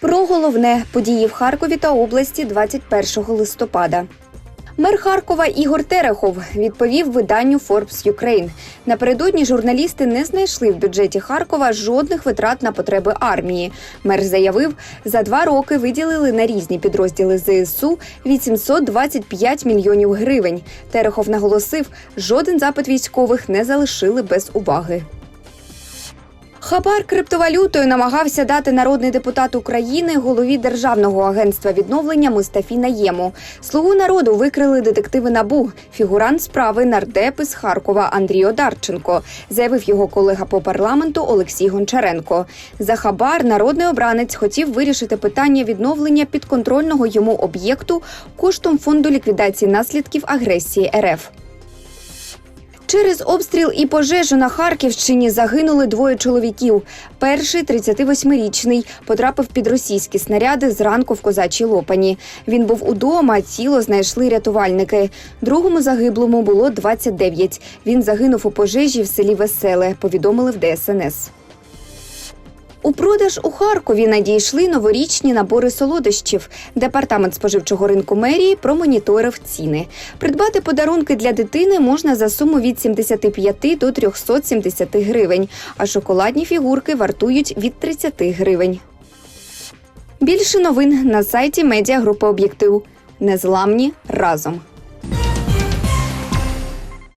Про головне події в Харкові та області 21 листопада. Мер Харкова Ігор Терехов відповів виданню Forbes Ukraine. Напередодні журналісти не знайшли в бюджеті Харкова жодних витрат на потреби армії. Мер заявив, за два роки виділили на різні підрозділи ЗСУ 825 мільйонів гривень. Терехов наголосив, жоден запит військових не залишили без уваги. Хабар криптовалютою намагався дати народний депутат України голові Державного агентства відновлення Мустафі Наєму. Слугу народу викрили детективи НАБУ. Фігурант справи нардеп із Харкова Андрій Одарченко, заявив його колега по парламенту Олексій Гончаренко. За хабар народний обранець хотів вирішити питання відновлення підконтрольного йому об'єкту коштом фонду ліквідації наслідків агресії РФ. Через обстріл і пожежу на Харківщині загинули двоє чоловіків. Перший 38-річний потрапив під російські снаряди зранку в козачій лопані. Він був удома, тіло знайшли рятувальники. Другому загиблому було 29. Він загинув у пожежі в селі Веселе. Повідомили в ДСНС. У продаж у Харкові надійшли новорічні набори солодощів. Департамент споживчого ринку мерії промоніторив ціни. Придбати подарунки для дитини можна за суму від 75 до 370 гривень, а шоколадні фігурки вартують від 30 гривень. Більше новин на сайті медіагрупи Об'єктив. Незламні разом.